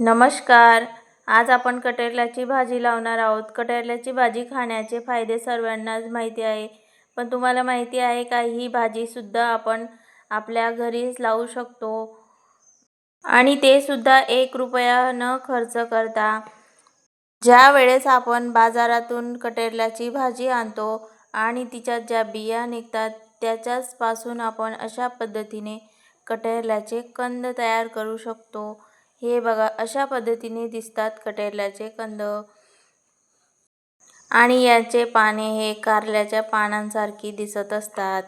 नमस्कार. आज आपण कटेरल्याची भाजी लावणार आहोत. कटेरल्याची भाजी खाण्याचे फायदे सर्वांनाच माहिती आहे. पण तुम्हाला माहिती आहे का ही भाजीसुद्धा आपण आपल्या घरीच लावू शकतो. आणि ते सुद्धा एक रुपया न खर्च करता. ज्या वेळेस आपण बाजारातून कटेरल्याची भाजी आणतो आणि तिच्यात ज्या बिया निघतात त्याच्याचपासून आपण अशा पद्धतीने कटेरल्याचे कंद तयार करू शकतो. हे बघा अशा पद्धतीने दिसतात कटेरल्याचे कंद. आणि याचे पाने हे कारल्याच्या पानांसारखी दिसत असतात.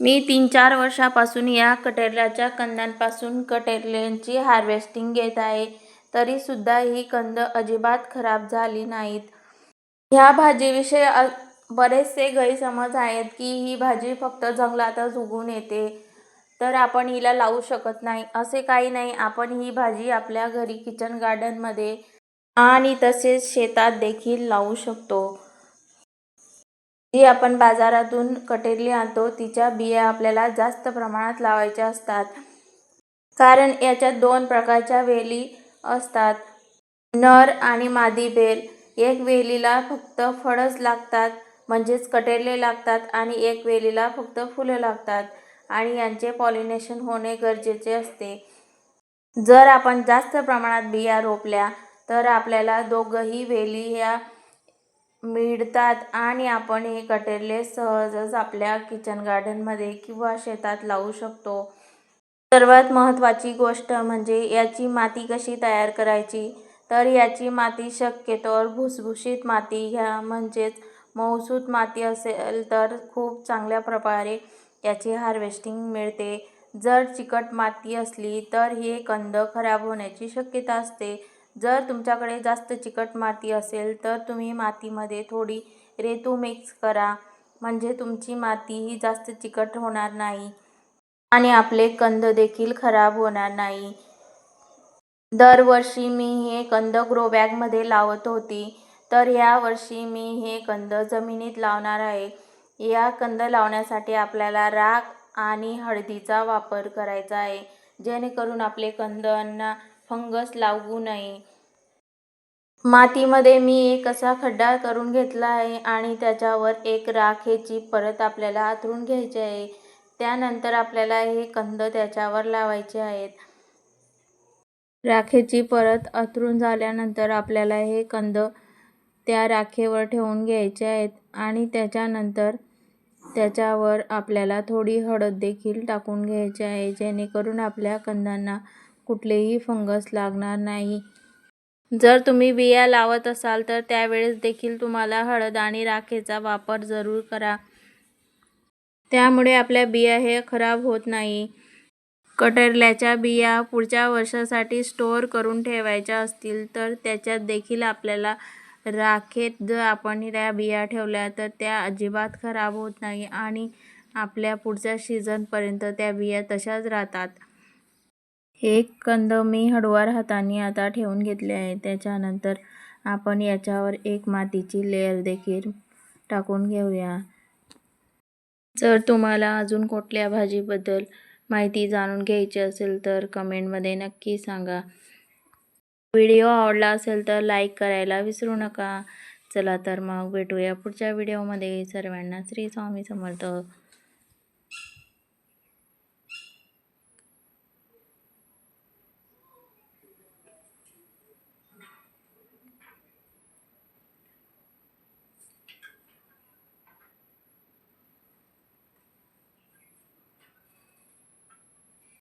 मी तीन चार वर्षापासून या कटेरल्याच्या कंदांपासून कटेरल्यांची हार्वेस्टिंग घेत आहे. तरीसुद्धा ही कंद अजिबात खराब झाली नाहीत. ह्या भाजीविषयी बरेचसे गैरसमज आहेत की ही भाजी फक्त जंगलातच उगून येते. तर आपण हिला लावू शकत नाही. असे काही नाही. आपण ही भाजी आपल्या घरी किचन गार्डनमध्ये आणि तसेच शेतात देखील लावू शकतो. जी आपण बाजारातून कटेरली आणतो तिच्या बिया आपल्याला जास्त प्रमाणात लावायच्या असतात. कारण याच्यात दोन प्रकारच्या वेली असतात. नर आणि मादी बेल. एक वेलीला फक्त फळच लागतात म्हणजेच कटेरले लागतात आणि एक वेलीला फक्त फुलं लागतात. आणि यांचे पॉलिनेशन होणे गरजेचे असते. जर आपण जास्त प्रमाणात बिया रोपल्या तर आपल्याला दोघंही वेली ह्या मिळतात आणि आपण हे कटेरले सहजच आपल्या किचन गार्डनमध्ये किंवा शेतात लावू शकतो. सर्वात महत्त्वाची गोष्ट म्हणजे याची माती कशी तयार करायची? तर याची माती शक्यतोवर भुसभुशीत माती घ्या. म्हणजेच मौसूत माती असेल तर खूप चांगल्या प्रकारे याची हार्वेस्टिंग मिळते. जर चिकट माती असली तर हे कंद खराब होण्याची शक्यता असते. जर तुमच्याकडे जास्त चिकट माती असेल तर तुम्ही मातीमध्ये थोडी रेतू मिक्स करा. म्हणजे तुमची माती ही जास्त चिकट होणार नाही. आणि आपले कंद देखील खराब होणार नाही. दरवर्षी मी हे कंद ग्रो बॅगमध्ये लावत होती. तर यावर्षी मी हे कंद जमिनीत लावणार आहे. या कंद लावण्यासाठी आपल्याला राख आणि हळदीचा वापर करायचा आहे. जेणेकरून आपले कंदांना फंगस लागू नये. मातीमध्ये मी एक असा खड्डा करून घेतला आहे आणि त्याच्यावर एक राखेची परत आपल्याला आथरून घ्यायची आहे. त्यानंतर आपल्याला हे कंद त्याच्यावर लावायचे आहेत. राखेची परत अथरून झाल्यानंतर आपल्याला हे कंद त्या राखेवर ठेवून घ्यायच्या आहेत आणि त्याच्यानंतर त्याच्यावर आपल्याला थोडी हळद देखील टाकून घ्यायची आहे जेणेकरून आपल्या कंदांना कुठलेही फंगस लागणार नाही. जर तुम्ही बिया लावत असाल तर त्यावेळेस देखील तुम्हाला हळद आणि राखेचा वापर जरूर करा. त्यामुळे आपल्या बिया हे खराब होत नाही. कटेरल्याच्या बिया पुढच्या वर्षासाठी स्टोअर करून ठेवायच्या असतील तर त्याच्यात देखील आपल्याला राखेत जर आपण त्या बिया ठेवल्या तर त्या अजिबात खराब होत नाही आणि आपल्या पुढच्या सीझनपर्यंत त्या बिया तशाच राहतात. एक कंद मी हळूवार हाताने आता ठेवून घेतले आहे. त्याच्यानंतर आपण याच्यावर एक मातीची लेअर देखील टाकून घेऊया. जर तुम्हाला अजून कुठल्या भाजीबद्दल माहिती जाणून घ्यायची असेल तर कमेंटमध्ये नक्की सांगा. व्हिडिओ आवडला असेल तर लाईक करायला विसरू नका. चला तर मग भेटूया पुढच्या व्हिडिओमध्ये. सर्वांना श्री स्वामी समर्थ.